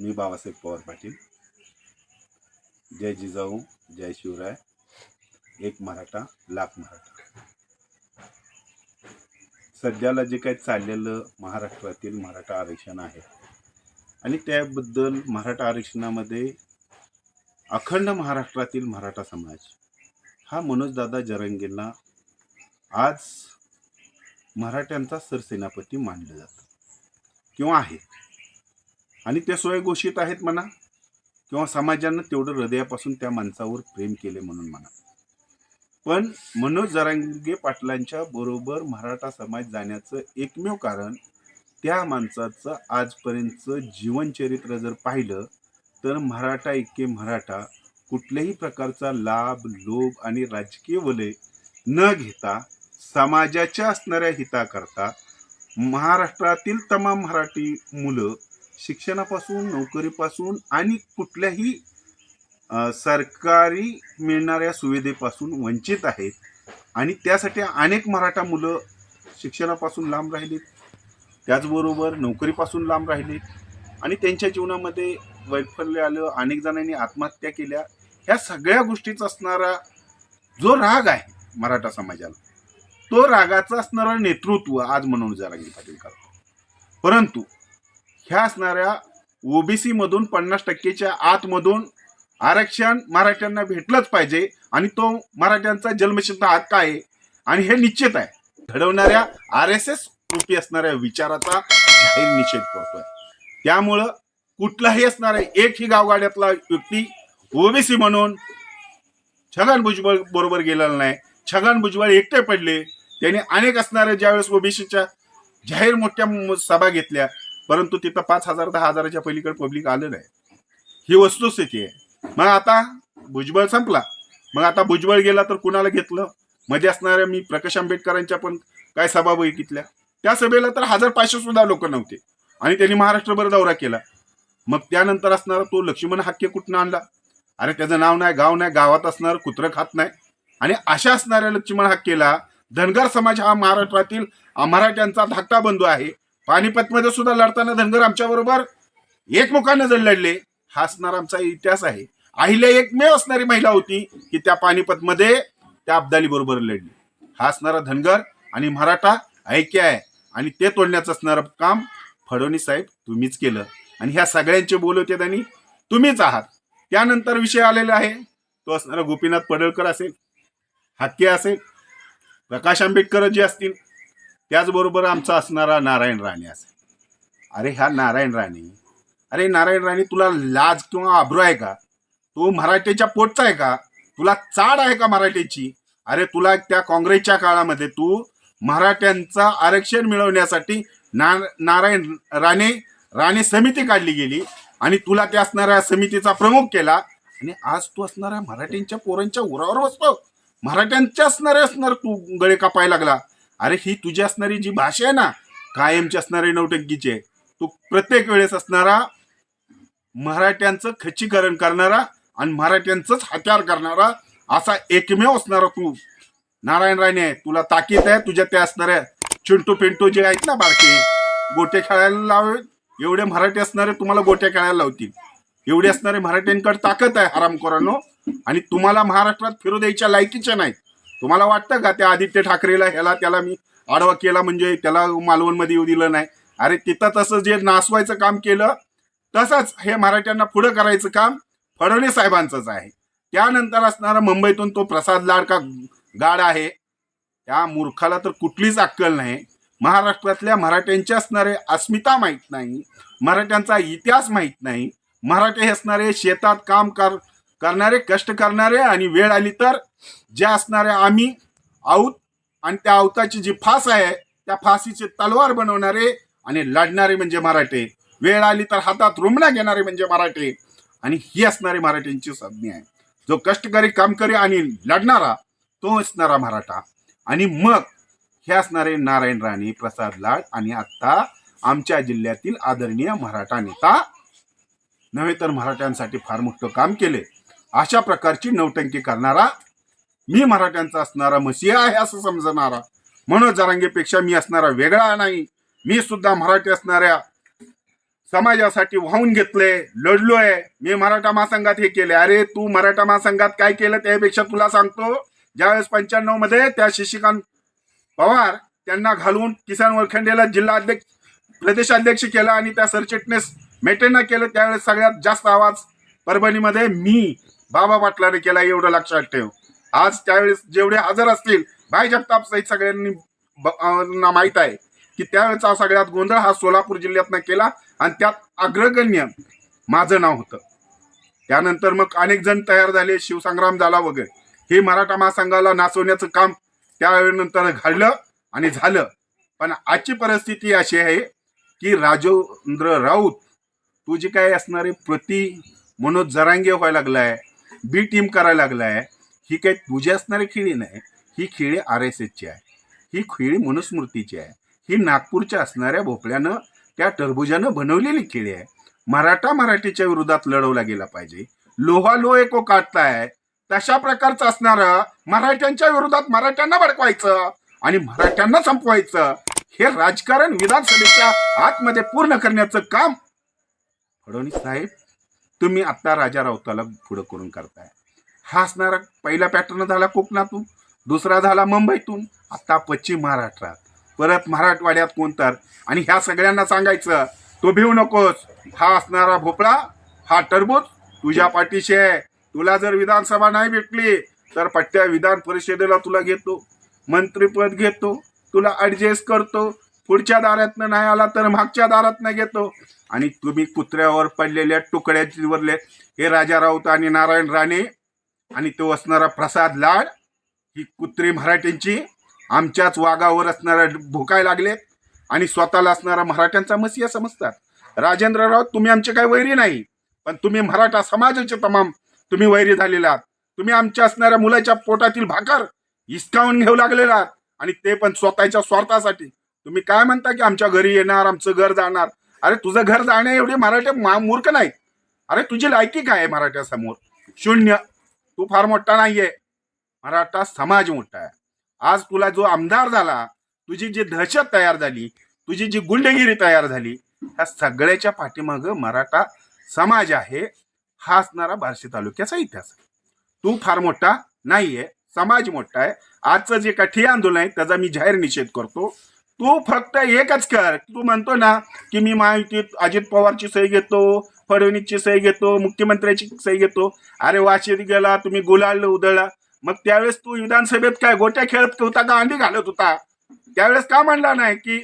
मी बाबासाहेब पवार पाटील. जय जिजाऊ जय शिवराय. एक मराठा लाख मराठा. सध्याला जे काही चाललेलं महाराष्ट्रातील मराठा आरक्षण आहे आणि त्याबद्दल मराठा आरक्षणामध्ये अखंड महाराष्ट्रातील मराठा समाज हा मनोजदादा जरंगेंना आज मराठ्यांचा सरसेनापती मानलं जातं किंवा आहे. आणि त्या स्वयंघोषित आहेत म्हणा किंवा समाजानं तेवढं हृदयापासून त्या माणसावर प्रेम केले म्हणून म्हणा. पण मनोज जरांगे पाटलांच्या बरोबर मराठा समाज जाण्याचं एकमेव कारण त्या माणसाचं आजपर्यंतचं जीवनचरित्र जर पाहिलं तर मराठा इतके मराठा कुठल्याही प्रकारचा लाभ लोभ आणि राजकीय वलय न घेता समाजाच्या असणाऱ्या हिताकरता महाराष्ट्रातील तमाम मराठी मुलं शिक्षणापासून नोकरीपासून आणि कुठल्याही सरकारी मिळणाऱ्या सुविधेपासून वंचित आहेत. आणि त्यासाठी अनेक मराठा मुलं शिक्षणापासून लांब राहिलीत. त्याचबरोबर नोकरीपासून लांब राहिलीत. आणि त्यांच्या जीवनामध्ये वैफल्य आलं अनेक जणांनी आत्महत्या केल्या. ह्या सगळ्या गोष्टीचा असणारा जो राग आहे मराठा समाजाला तो रागाचं असणारं नेतृत्व आज म्हणून जरांगी पाटील करतो परंतु ह्या असणाऱ्या ओबीसी मधून पन्नास टक्केच्या आतमधून आरक्षण मराठ्यांना भेटलंच पाहिजे आणि तो मराठ्यांचा जन्मसिद्ध हक्क आहे? आणि हे निश्चित आहे. घडवणाऱ्या आर एस एस रूपी असणाऱ्या विचाराचा जाहीर निषेध करतोय. त्यामुळं कुठलाही असणारा एकही गावगाड्यातला व्यक्ती ओबीसी म्हणून छगन भुजबळ बरोबर गेलेला नाही. छगन भुजबळ एकटे पडले. त्यांनी अनेक असणाऱ्या ज्यावेळेस ओबीसीच्या जाहीर मोठ्या सभा घेतल्या परंतु तिथं पाच हजार दहा हजाराच्या पलीकडे पब्लिक आलं नाही. ही वस्तुस्थिती आहे. मग आता भुजबळ संपला. मग आता भुजबळ गेला तर कुणाला घेतलं? मध्ये असणाऱ्या मी प्रकाश आंबेडकरांच्या पण काय सभा बघितल्या त्या सभेला तर हजार पाचशे सुद्धा लोक नव्हते. आणि त्यांनी महाराष्ट्रभर दौरा केला. मग त्यानंतर असणारा तो लक्ष्मण हाके कुठनं आणला? अरे त्याचं नाव नाही गाव नाही गावात असणार कुत्रं खात नाही. आणि अशा असणाऱ्या लक्ष्मण हाकेला धनगर समाज हा महाराष्ट्रातील मराठ्यांचा धाकटा बंधू आहे. पानिपतमध्ये सुद्धा लढताना धनगर आमच्याबरोबर एकमुखानं जर लढले हा असणारा आमचा इतिहास आहे. अहिल्या एकमेव असणारी महिला होती की त्या पानिपतमध्ये त्या अब्दाली बरोबर लढली. हा असणारा धनगर आणि मराठा ऐक्य आहे आणि ते तोडण्याचं असणारं काम फडणवीस साहेब तुम्हीच केलं. आणि ह्या सगळ्यांचे बोल होते आणि तुम्हीच आहात. त्यानंतर विषय आलेला आहे. तो असणारा गोपीनाथ पडळकर असेल हत्के असेल प्रकाश आंबेडकर जे असतील त्याचबरोबर आमचा असणारा नारायण राणे असेल. अरे ह्या नारायण राणे. अरे नारायण राणे तुला लाज किंवा आब्रू आहे का? तू मराठीच्या पोटचा आहे का? तुला चाड आहे का मराठीची? अरे तुला त्या काँग्रेसच्या काळामध्ये तू मराठ्यांचा आरक्षण मिळवण्यासाठी ना नारायण राणे राणे समिती काढली गेली आणि तुला त्या असणाऱ्या समितीचा प्रमुख केला आणि आज तू असणाऱ्या मराठ्यांच्या पोरांच्या उरावर बसतो. मराठ्यांच्या असणारे असणार तू गळे कापायला लागला. अरे ही तुझी असणारी जी भाषा आहे ना कायमची असणारी नौटंकीची आहे तू प्रत्येक वेळेस असणारा मराठ्यांचं खच्चीकरण करणारा आणि मराठ्यांचंच हत्यार करणारा असा एकमेव असणारा तू. नारायण राणे तुला ताकीद आहे तुझ्या त्या असणाऱ्या चिंटू पिंटू जे आहेत ना बारके गोटे खेळायला लाव एवढे मराठी असणारे तुम्हाला गोट्या खेळायला लावतील. एवढे असणारे मराठ्यांकडे ताकद आहे हरामखोरांनो. आणि तुम्हाला महाराष्ट्रात फिरू द्यायच्या लायकीच्या नाहीत. तुम्हाला वाटतं का त्या आदित्य ठाकरेला ह्याला त्याला मी आडवा केला म्हणजे त्याला मालवणमध्ये येऊ दिलं नाही? अरे तिथं तसं जे नासवायचं काम केलं तसंच हे मराठ्यांना पुढं करायचं काम फडणवीस साहेबांचंच आहे. त्यानंतर असणारा मुंबईतून तो प्रसाद लाडका गाड आहे. त्या मूर्खाला तर कुठलीच अक्कल नाही. महाराष्ट्रातल्या मराठ्यांची असणारे अस्मिता माहीत नाही. मराठ्यांचा इतिहास माहीत नाही. मराठी हे असणारे शेतात काम कर करणारे कष्ट करणारे आणि वेळ आली तर ज्या असणाऱ्या आम्ही आऊत आणि त्या आवताची जी फास आहे त्या फाशीचे तलवार बनवणारे आणि लढणारे म्हणजे मराठे. वेळ आली तर हातात रुमणा घेणारे म्हणजे मराठे आणि ही असणारी मराठ्यांची संज्ञा आहे. जो कष्टकरी कामकरी आणि लढणारा तो असणारा मराठा. आणि मग हे असणारे नारायण राणे प्रसाद लाड आणि आत्ता आमच्या जिल्ह्यातील आदरणीय मराठा नेता. नव्हे तर मराठ्यांसाठी फार मोठं काम केले. अशा प्रकारची नवटंकी करणारा मी मराठ्यांचा असणारा मसिहा आहे असं समजणारा म्हणून जरांगेपेक्षा मी असणारा वेगळा नाही. मी सुद्धा मराठी असणाऱ्या समाजासाठी वाहून घेतले लढलोय. मी मराठा महासंघात हे केले. अरे तू मराठा महासंघात काय केलं त्यापेक्षा तुला सांगतो. ज्यावेळेस पंच्याण्णवमध्ये त्या शशिकांत पवार त्यांना घालून किसान वरखंडेला जिल्हा अध्यक्ष प्रदेशाध्यक्ष केला आणि त्या सरचिटणीस मेटेंना केलं त्यावेळेस सगळ्यात जास्त आवाज परभणीमध्ये मी बाबा पाटलाने केला एवढं लक्षात ठेव. आज त्यावेळेस जेवढे हजर असतील भाई जगताप सहित सगळ्यांनी ब- ना माहीत आहे की त्यावेळेचा सगळ्यात गोंधळ हा सोलापूर जिल्ह्यातनं केला आणि त्यात अग्रगण्य माझं नाव होतं. त्यानंतर मग अनेक जण तयार झाले शिवसंग्राम झाला वगैरे. हे मराठा महासंघाला नाचवण्याचं काम त्यावेळेनंतर घडलं आणि झालं. पण आजची परिस्थिती अशी आहे की राजेंद्र राऊत तुझी काय असणारे प्रति मनोज जरांगे व्हायला लागलाय बी टीम करायला लागलाय ही काही तुझी असणारी खेळी नाही. ही खेळी आर एस एसची आहे. ही खेळी मनुस्मृतीची आहे. ही नागपूरच्या असणाऱ्या भोपळ्यानं त्या टरबुजानं बनवलेली खेळी आहे. मराठा मराठीच्या विरोधात लढवला गेला पाहिजे. लोहा लोह एको काढताय तशा प्रकारचं असणारं मराठ्यांच्या विरोधात मराठ्यांना भडकवायचं आणि मराठ्यांना संपवायचं. हे राजकारण विधानसभेच्या आतमध्ये पूर्ण करण्याचं काम फडणवीस साहेब तुम्ही आत्ता राजा राऊताला पुढं करून करताय. हा असणारा पहिला पॅटर्न झाला कोकणातून दुसरा झाला मुंबईतून आत्ता पश्चिम महाराष्ट्रात. परत मराठवाड्यात कोणतर आणि ह्या सगळ्यांना सांगायचं तो भिवू नकोस. हा असणारा भोपळा हा टरबूज तुझ्या पाठीशी आहे. तुला जर विधानसभा नाही भेटली तर पट्ट्या विधान परिषदेला तुला घेतो मंत्रीपद घेतो तुला ऍडजस्ट करतो पुढच्या दारातनं नाही आला तर मागच्या दारातनं घेतो. आणि तुम्ही कुत्र्यावर पडलेल्या तुकड्यावरले हे राजा राऊत आणि नारायण राणे आणि तो असणारा प्रसाद लाड ही कुत्री मराठ्यांची आमच्याच वागावर असणारा भुकाय लागले. आणि स्वतःला असणारा मराठ्यांचा मसिया समजतात. राजेंद्र राऊत तुम्ही आमचे काही वैरी नाही पण तुम्ही मराठा समाजाचे तमाम तुम्ही वैरी झालेला आहात. तुम्ही आमच्या असणाऱ्या मुलाच्या पोटातील भाकर हिसकावून घेऊ लागलेला आहात. आणि ते पण स्वतःच्या स्वार्थासाठी. तुम्ही काय म्हणता की आमच्या घरी येणार आमचं घर जाणार? अरे तुझं घर जाणे एवढे मराठे मूर्ख नाही. अरे तुझी लायकी काय आहे मराठ्यासमोर? शून्य. तू फार मोठा नाहीये. मराठा समाज मोठा आहे. आज तुला जो आमदार झाला तुझी जी दहशत तयार झाली तुझी जी गुंडगिरी तयार झाली ह्या सगळ्याच्या पाठीमागं मराठा समाज आहे. हा असणारा बार्शी तालुक्याचा इतिहास तू फार मोठा नाहीये. समाज मोठा आहे. आजचं जे कठी आंदोलन आहे त्याचा मी जाहीर निषेध करतो. तू फक्त एकच कर. तू म्हणतो ना की मी माहितीत अजित पवारची सही घेतो फडणवीसची सही घेतो मुख्यमंत्र्याची सही घेतो. अरे वाशीत गेला तुम्ही गुलाल उधळला. मग त्यावेळेस तू विधानसभेत काय गोट्या खेळत होता का अंडी घालत होता? त्यावेळेस का म्हणला नाही की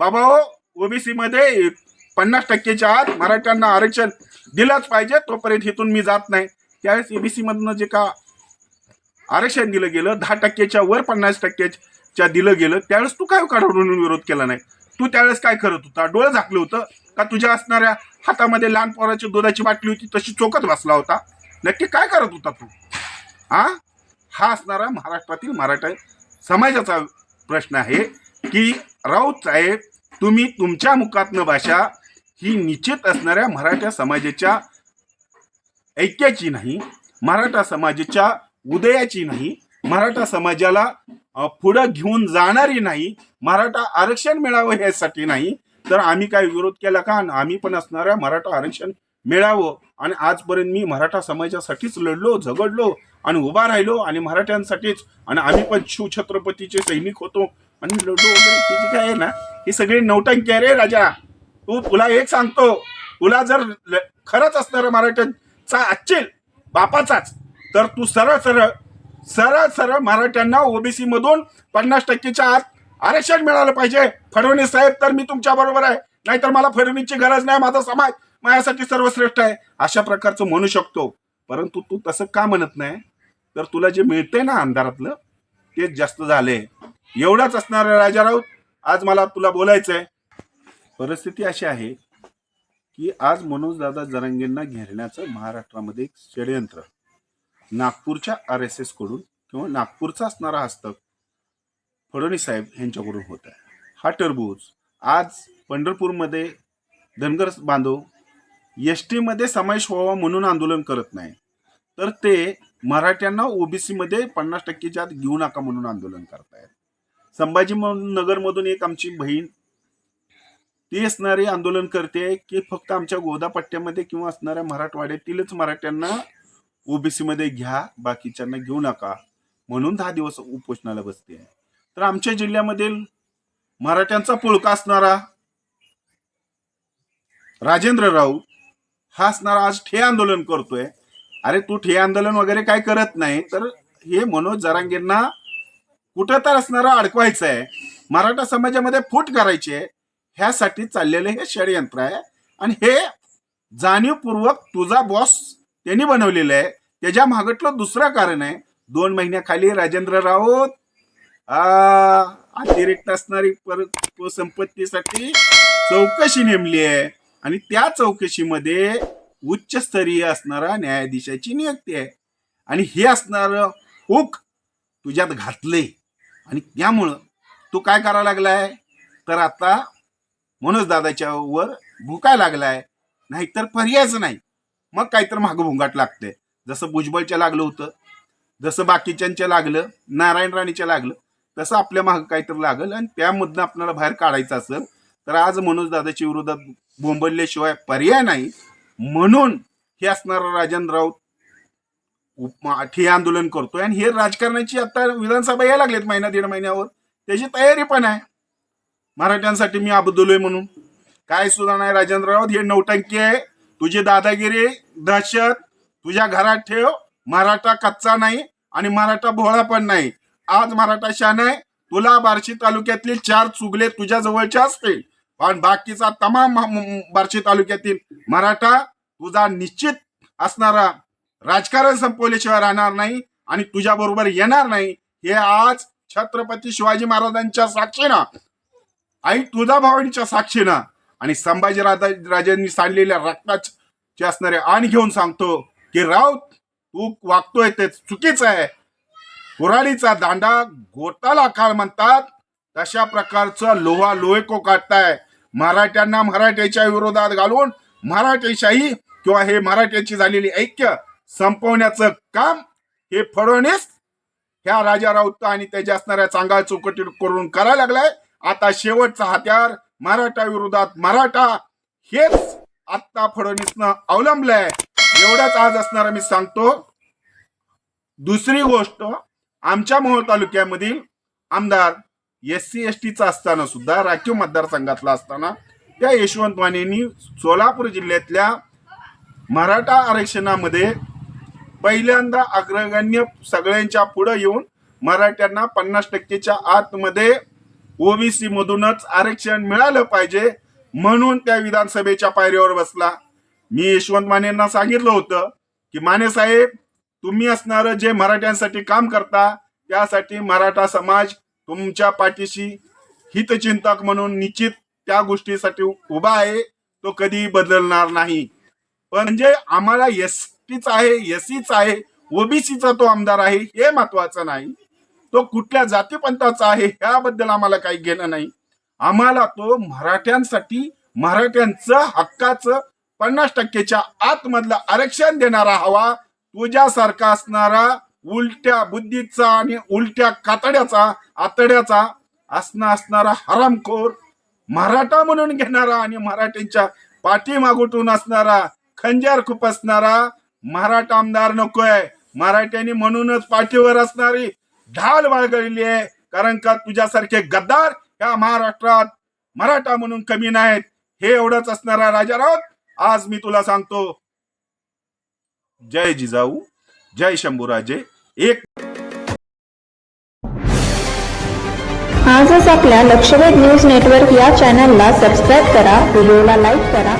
बाबा हो, ओबीसी मध्ये पन्नास टक्केच्या आत मराठ्यांना आरक्षण दिलंच पाहिजे तोपर्यंत इथून मी जात नाही. त्यावेळेस एबीसी मधनं जे का आरक्षण दिलं गेलं दहा टक्केच्या वर पन्नास च्या दिलं गेलं त्यावेळेस तू काय काढून विरोध केला नाही? तू त्यावेळेस काय करत होता? डोळं झाकलं होतं का तुझ्या असणाऱ्या हातामध्ये लहान पोराची दुधाची बाटली होती तशी चोकत बसला होता? नक्की काय करत होता तू? हा हा असणारा महाराष्ट्रातील मराठा समाजाचा प्रश्न आहे की राऊत साहेब तुम्ही तुमच्या मुखातनं भाषा ही निश्चित असणाऱ्या मराठा समाजाच्या ऐक्याची नाही मराठा समाजाच्या उदयाची नाही मराठा समाजाला पुढं घेऊन जाणारी नाही मराठा आरक्षण मिळावं यासाठी नाही तर आम्ही काय विरोध केला का? आणि आम्ही पण असणाऱ्या मराठा आरक्षण मिळावं. आणि आजपर्यंत मी मराठा समाजासाठीच लढलो झगडलो आणि उभा राहिलो आणि मराठ्यांसाठीच. आणि आम्ही पण शिवछत्रपतीचे सैनिक होतो आणि लढलो वगैरे. हे जी काय आहे ना हे सगळे नौटंकी आहे रे राजा. तू तुला एक सांगतो तुला जर ल- खरंच असणारं मराठ्यांचा अच्छेल बापाचाच तर तू सरळ सरळ सरळ सरळ मराठ्यांना ओबीसी मधून पन्नास टक्केच्या आत आरक्षण मिळालं पाहिजे. फडणवीस साहेब तर मी तुमच्या बरोबर आहे. नाहीतर मला फडणवीसची गरज नाही माझा समाज माझ्यासाठी सर्वश्रेष्ठ आहे. अशा प्रकारचं म्हणू शकतो. परंतु तू तसं का म्हणत नाही? तर तुला जे मिळतंय ना अंधारातलं तेच जास्त झालंय एवढाच असणार राजा राऊत आज मला तुला बोलायचंय. परिस्थिती अशी आहे की आज मनोजदादा जरांगेंना घेरण्याचं महाराष्ट्रामध्ये एक षडयंत्र. नागपूरच्या आर एस एसकडून किंवा नागपूरचा असणारा हस्तक फडणवीस साहेब यांच्याकडून होत आहे. हा टरबूज आज पंढरपूरमध्ये धनगर बांधव एस टीमध्ये समावेश व्हावा म्हणून आंदोलन करत नाही. तर ते मराठ्यांना ओबीसीमध्ये पन्नास टक्केच्या आत घेऊ नका म्हणून आंदोलन करतायत. संभाजी नगरमधून एक आमची बहीण ती असणारी आंदोलन करते की फक्त आमच्या गोदापट्ट्यामध्ये किंवा असणाऱ्या मराठवाड्यातीलच मराठ्यांना ओबीसी मध्ये घ्या बाकीच्यांना घेऊ नका. म्हणून दहा दिवस उपोषणाला बसते. तर आमच्या जिल्ह्यामधील मराठ्यांचा पुळका असणारा राजेंद्र राऊत हा असणारा आज ठे आंदोलन करतोय. अरे तू ठे आंदोलन वगैरे काय करत नाही तर हे मनोज जरांगेंना कुठं तर असणारा अडकवायचं आहे मराठा समाजामध्ये फूट करायची आहे. ह्यासाठी चाललेलं हे षडयंत्र आहे. आणि हे जाणीवपूर्वक तुझा बॉस त्यांनी बनवलेलं आहे. त्याच्या मागटलं दुसरं कारण आहे दोन महिन्याखाली राजेंद्र राऊत आ, अतिरिक्त असणारी पर संपत्तीसाठी चौकशी नेमली आहे. आणि त्या चौकशीमध्ये उच्चस्तरीय असणारा न्यायाधीशाची नियुक्ती आहे. आणि हे असणारं हुक तुझ्यात घातले आणि त्यामुळं तू काय करायला लागलाय? तर आता मनोज दादाच्या वर भुकाय लागलाय. नाहीतर पर्यायच नाही. मग काहीतरी मागं भुंगाट लागते. जसं भुजबळच्या लागलं होतं जसं बाकीच्यांच्या लागलं नारायण राणीच्या लागलं तसं आपल्या मागं काहीतरी लागलं आणि त्यामधनं आपल्याला बाहेर काढायचं असेल तर आज मनोज दादाच्या विरोधात बोंबलल्याशिवाय पर्याय नाही. म्हणून हे असणारा राजन राऊत हे आंदोलन करतोय आणि हे राजकारणाची आता विधानसभा यायला लागलेत महिना दीड महिन्यावर. त्याची तयारी पण आहे. मराठ्यांसाठी मी अबदलोय म्हणून. काय सुद्धा नाही राजेंद्र राऊत? हे नौटंकी आहे. तुझी दादागिरी दहशत तुझ्या घरात ठेव. मराठा कच्चा नाही आणि मराठा भोळा पण नाही. आज मराठा शान आहे. तुला बार्शी तालुक्यातली चार चुगले तुझ्या जवळचे असतील. पण बाकीचा तमाम बार्शी तालुक्यातील मराठा तुझा निश्चित असणारा राजकारण संपवल्याशिवाय राहणार नाही आणि तुझ्या बरोबर येणार नाही. हे आज छत्रपती शिवाजी महाराजांच्या साक्षीनं आई भावांच्या साक्षीनं आणि संभाजी राजा राजांनी सांडलेल्या जे असणारे आण घेऊन सांगतो की राऊत तू वागतोय ते चुकीचं आहे. कुऱ्हाडीचा दांडा गोटाला काळ म्हणतात. तशा प्रकारचं लोहा लोहेको काढताय. मराठ्यांना मराठ्याच्या विरोधात घालून मराठेशाही किंवा हे मराठ्याची झालेली ऐक्य संपवण्याचं काम हे फडणवीस ह्या राजा राऊत आणि त्याच्या असणाऱ्या चांगा चौकटी करून करायला लागलाय. आता शेवटचा हत्यार मराठा विरोधात मराठा हेच आत्ता फडणवीसनं अवलंबलंय. एवढाच आज असणार मी सांगतो. दुसरी गोष्ट आमच्या मोहोळ तालुक्यामधील आमदार एस सी एस टीचा असताना सुद्धा राखीव मतदारसंघातला असताना त्या यशवंत मानेंनी सोलापूर जिल्ह्यातल्या मराठा आरक्षणामध्ये पहिल्यांदा अग्रगण्य सगळ्यांच्या पुढे येऊन मराठ्यांना पन्नास टक्केच्या आतमध्ये ओबीसी मधूनच आरक्षण मिळालं पाहिजे. म्हणून त्या विधानसभेच्या पायरीवर बसला. मी यशवंत मानेंना सांगितलं होतं की माने साहेब तुम्ही असणारं जे मराठ्यांसाठी काम करता त्यासाठी मराठा समाज तुमच्या पाठीशी हितचिंतक म्हणून निश्चित त्या गोष्टीसाठी उभा आहे तो कधी बदलणार नाही. पण म्हणजे आम्हाला एस टीच आहे एसीच आहे ओबीसीचा तो आमदार आहे हे महत्वाचं नाही. तो कुठल्या जातीपंथाचा आहे ह्याबद्दल आम्हाला काही घेणं नाही. आम्हाला तो मराठ्यांसाठी मराठ्यांचं हक्काचं पन्नास टक्केच्या आतमधलं आरक्षण देणारा हवा तुझ्यासारखा असणारा उलट्या बुद्धीचा आणि उलट्या कातड्याचा आतड्याचा असणं असणारा हरामखोर मराठा म्हणून घेणारा आणि मराठ्यांच्या पाठीमागुटून असणारा खंजार खूप असणारा मराठा आमदार नकोय. मराठ्यांनी म्हणूनच पाठीवर असणारी ढाल बाळगलेली आहे. कारण का तुझ्यासारखे गद्दार या महाराष्ट्रात मराठा म्हणून कमी नाहीत. हे एवढंच असणारा राजा आज मी तुला सांगतो. जय जिजाऊ जय शंभूराजे एक आजच आपल्या लक्षवेध न्यूज नेटवर्क या चॅनलला सबस्क्राईब करा व्हिडिओला लाईक करा